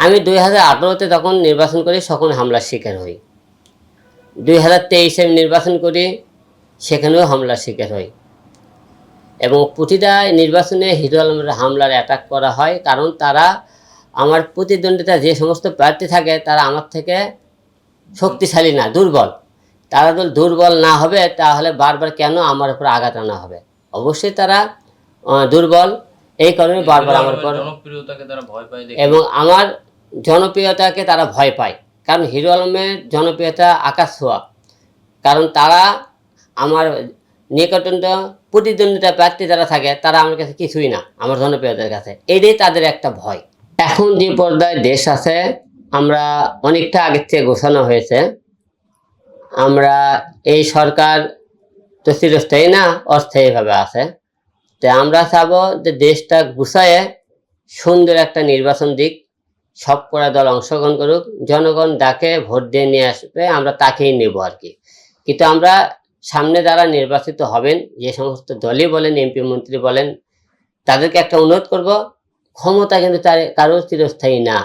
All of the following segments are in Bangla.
আমি দুই হাজার আঠারোতে তখন নির্বাচন করি তখন হামলার শিকার হই। দুই হাজার তেইশে আমি নির্বাচন করি সেখানেও হামলার শিকার হই। এবং প্রতিটা নির্বাচনে হিরো আলমের হামলার অ্যাটাক করা হয় কারণ তারা আমার প্রতিদ্বন্দ্বিতা যে সমস্ত প্রার্থী থাকে তারা আমার থেকে শক্তিশালী না দুর্বল। তারা যদি দুর্বল না হবে তাহলে বারবার কেন আমার উপর আঘাত আনা হবে? অবশ্যই তারা দুর্বল। এই কারণে বারবার আমার উপর এবং আমার জনপ্রিয়তাকে তারা ভয় পায়। কারণ হিরো আলমের জনপ্রিয়তা আকাশ ছোঁয়া। কারণ তারা আমার নিকটন্ত প্রতিদ্বন্দ্বিতা প্রার্থী যারা থাকে, তারা আমার কাছে কিছুই না, আমার জনপ্রিয়তার কাছে। এটাই তাদের একটা ভয়। এখন যে পর্যায়ে দেশ আছে, আমরা অনেকটা আগের থেকে ঘোষণা হয়েছে। আমরা এই সরকার তো চিরস্থায়ী না, অস্থায়ীভাবে আছে। তো আমরা চাবো যে দেশটা গুছায়ে সুন্দর একটা নির্বাচন দিক সব করা দল অংশগ্রহণ করুক, জনগণ ডাকে ভোট দিয়ে নিয়ে আসবে, আমরা তাকেই নেব আর কি। কিন্তু আমরা সামনে যারা নির্বাচিত হবেন, যে সমস্ত দলই বলেন, এমপি মন্ত্রী বলেন, তাদেরকে একটা অনুরোধ করব, ক্ষমতা কিন্তু তার কারও চিরস্থায়ী না।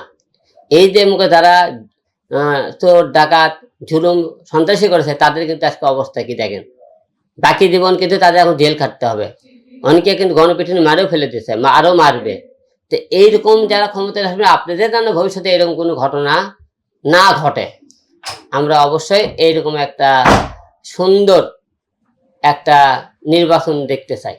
এই যে মুখে যারা চোর, ডাকাত, জুলুম, সন্ত্রাসী করেছে, তাদের কিন্তু আজকে অবস্থা কি দেখেন? বাকি জীবন কিন্তু তাদের এখন জেল খাটতে হবে। অনেকে কিন্তু গণপিটুনি মারেও ফেলে দিয়েছে আরও মারবে। তো এইরকম যারা ক্ষমতায় আসবে, আপনাদের যেন ভবিষ্যতে এরকম কোনো ঘটনা না ঘটে। আমরা অবশ্যই এইরকম একটা সুন্দর একটা নির্বাচন দেখতে চাই।